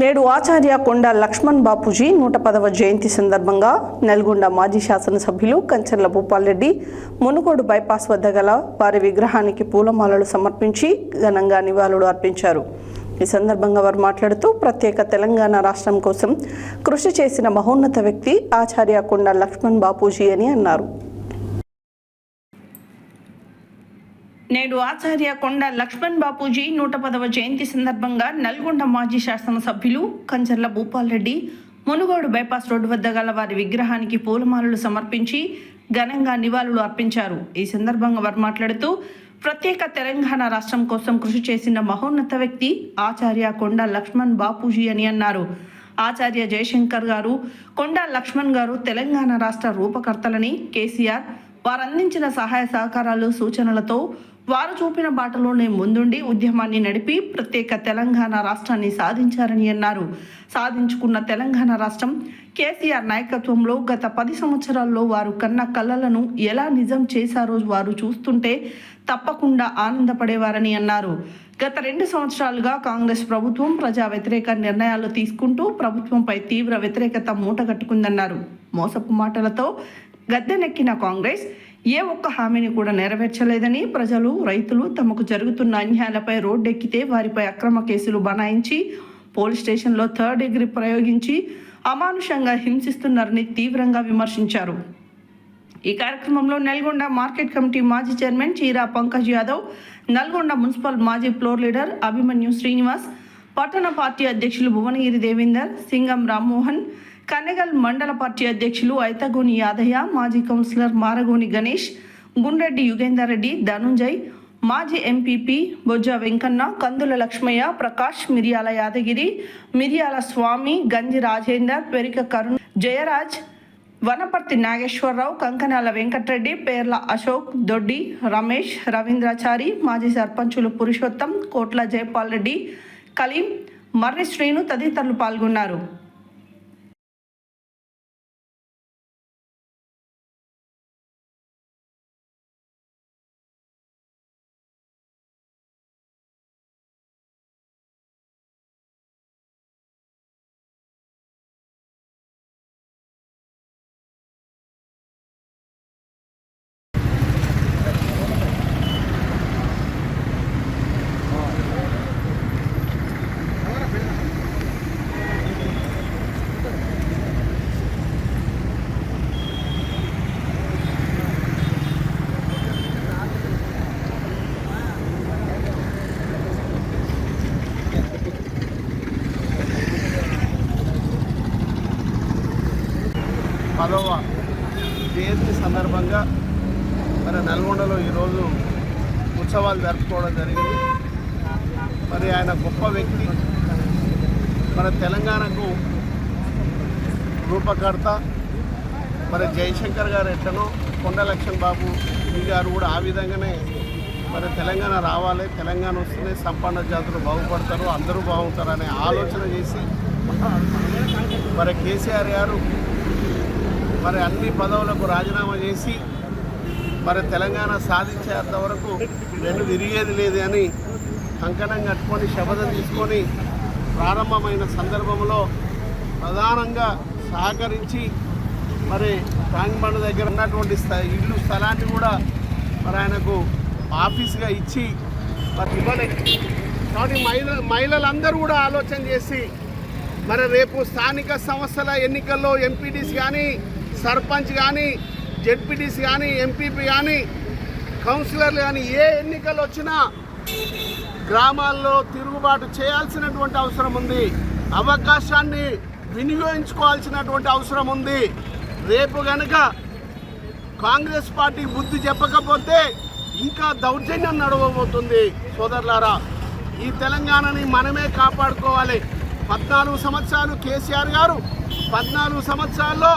నేడు ఆచార్య కొండ లక్ష్మణ్ బాపూజీ నూట పదవ జయంతి సందర్భంగా నల్గొండ మాజీ శాసనసభ్యులు కంచర్ల భూపాల్రెడ్డి మునుగోడు బైపాస్ వద్ద గల వారి విగ్రహానికి పూలమాలలు సమర్పించి ఘనంగా నివాళులు అర్పించారు. ఈ సందర్భంగా వారు మాట్లాడుతూ ప్రత్యేక తెలంగాణ రాష్ట్రం కోసం కృషి చేసిన మహోన్నత వ్యక్తి ఆచార్య కొండ లక్ష్మణ్ బాపూజీ అని అన్నారు. నేడు ఆచార్య కొండ లక్ష్మణ్ బాపూజీ నూట పదవ జయంతి సందర్భంగా నల్గొండ మాజీ శాసనసభ్యులు కంచర్ల భూపాల్ రెడ్డి మునుగోడు బైపాస్ రోడ్డు వద్ద గల వారి విగ్రహానికి పూలమాలలు సమర్పించి ఘనంగా నివాళులు అర్పించారు. ఈ సందర్భంగా వారు మాట్లాడుతూ ప్రత్యేక తెలంగాణ రాష్ట్రం కోసం కృషి చేసిన మహోన్నత వ్యక్తి ఆచార్య కొండ లక్ష్మణ్ బాపూజీ అని అన్నారు. ఆచార్య జయశంకర్ గారు కొండ లక్ష్మణ్ గారు తెలంగాణ రాష్ట్ర రూపకర్తలని కేసీఆర్ వారందించిన సహాయ సహకారాలు సూచనలతో వారు చూపిన బాటలోనే ముందుండి ఉద్యమాన్ని నడిపి ప్రత్యేక తెలంగాణ రాష్ట్రాన్ని సాధించారని అన్నారు. సాధించుకున్న తెలంగాణ రాష్ట్రం కేసీఆర్ నాయకత్వంలో గత పది సంవత్సరాల్లో వారు కన్న కళ్ళలను ఎలా నిజం చేశారో వారు చూస్తుంటే తప్పకుండా ఆనందపడేవారని అన్నారు. గత రెండు సంవత్సరాలుగా కాంగ్రెస్ ప్రభుత్వం ప్రజా వ్యతిరేక నిర్ణయాలు తీసుకుంటూ ప్రభుత్వంపై తీవ్ర వ్యతిరేకత మూటగట్టుకుందన్నారు. మోసపు మాటలతో గద్దెనెక్కిన కాంగ్రెస్ ఏ ఒక్క హామీని కూడా నెరవేర్చలేదని ప్రజలు రైతులు తమకు జరుగుతున్న అన్యాయాలపై రోడ్డెక్కితే వారిపై అక్రమ కేసులు బనాయించి పోలీస్ స్టేషన్లో థర్డ్ డిగ్రీ ప్రయోగించి అమానుషంగా హింసిస్తున్నారని తీవ్రంగా విమర్శించారు. ఈ కార్యక్రమంలో నల్గొండ మార్కెట్ కమిటీ మాజీ చైర్మన్ చీరా పంకజ్ యాదవ్ నల్గొండ మున్సిపల్ మాజీ ఫ్లోర్ లీడర్ అభిమన్యు శ్రీనివాస్ పట్టణ పార్టీ అధ్యక్షులు భువనగిరి దేవేందర్ సింగం రామ్మోహన్ కన్నెగల్ మండల పార్టీ అధ్యక్షులు ఐతగోని యాదయ్య మాజీ కౌన్సిలర్ మారగోని గణేష్ గుండ్రెడ్డి యుగేందర్ రెడ్డి ధనుంజయ్ మాజీ ఎంపీపీ బొజ్జ వెంకన్న కందుల లక్ష్మయ్య ప్రకాష్ మిరియాల యాదగిరి మిరియాల స్వామి గంజి రాజేందర్ పెరిక కరుణ్ జయరాజ్ వనపర్తి నాగేశ్వరరావు కంకనాల వెంకటరెడ్డి పేర్ల అశోక్ దొడ్డి రమేష్ రవీంద్రాచారి మాజీ సర్పంచులు పురుషోత్తం కోట్ల జయపాల్ రెడ్డి కలీం మర్రి శ్రీను తదితరులు పాల్గొన్నారు. పదవ జయంతి సందర్భంగా మరి నల్గొండలో ఈరోజు ఉత్సవాలు జరుపుకోవడం జరిగింది. మరి ఆయన గొప్ప వ్యక్తి. మన తెలంగాణకు రూపకర్త. మరి జయశంకర్ గారు ఎట్లనో కొండలక్ష్మణ్ బాబు ఈ గారు కూడా ఆ విధంగానే మరి తెలంగాణ రావాలి తెలంగాణ వస్తేనే సంపన్న జాతులు బాగుపడతారు అందరూ బాగుంటారు అనే ఆలోచన చేసి మరి కేసీఆర్ గారు మరి అన్ని పదవులకు రాజీనామా చేసి మరి తెలంగాణ సాధించేంత వరకు నేను విరిగేది లేదు అని కంకణం కట్టుకొని శపథం తీసుకొని ప్రారంభమైన సందర్భంలో ప్రధానంగా సహకరించి మరి ట్యాంక్ బండ్ దగ్గర ఉన్నటువంటి ఇల్లు స్థలాన్ని కూడా మరి ఆయనకు ఆఫీస్గా ఇచ్చి మరి ఇవ్వలేదు కాబట్టి మహిళ మహిళలందరూ కూడా ఆలోచన చేసి మరి రేపు స్థానిక సంస్థల ఎన్నికల్లో ఎంపీటీసీ కానీ సర్పంచ్ కానీ జెడ్పీటీసీ కానీ ఎంపీపీ కానీ కౌన్సిలర్లు కానీ ఏ ఎన్నికలు వచ్చినా గ్రామాల్లో తిరుగుబాటు చేయాల్సినటువంటి అవసరం ఉంది. అవకాశాన్ని వినియోగించుకోవాల్సినటువంటి అవసరం ఉంది. రేపు కనుక కాంగ్రెస్ పార్టీ బుద్ధి చెప్పకపోతే ఇంకా దౌర్జన్యం నడవబోతుంది. సోదరులారా ఈ తెలంగాణని మనమే కాపాడుకోవాలి. పద్నాలుగు సంవత్సరాలు కేసీఆర్ గారు పద్నాలుగు సంవత్సరాల్లో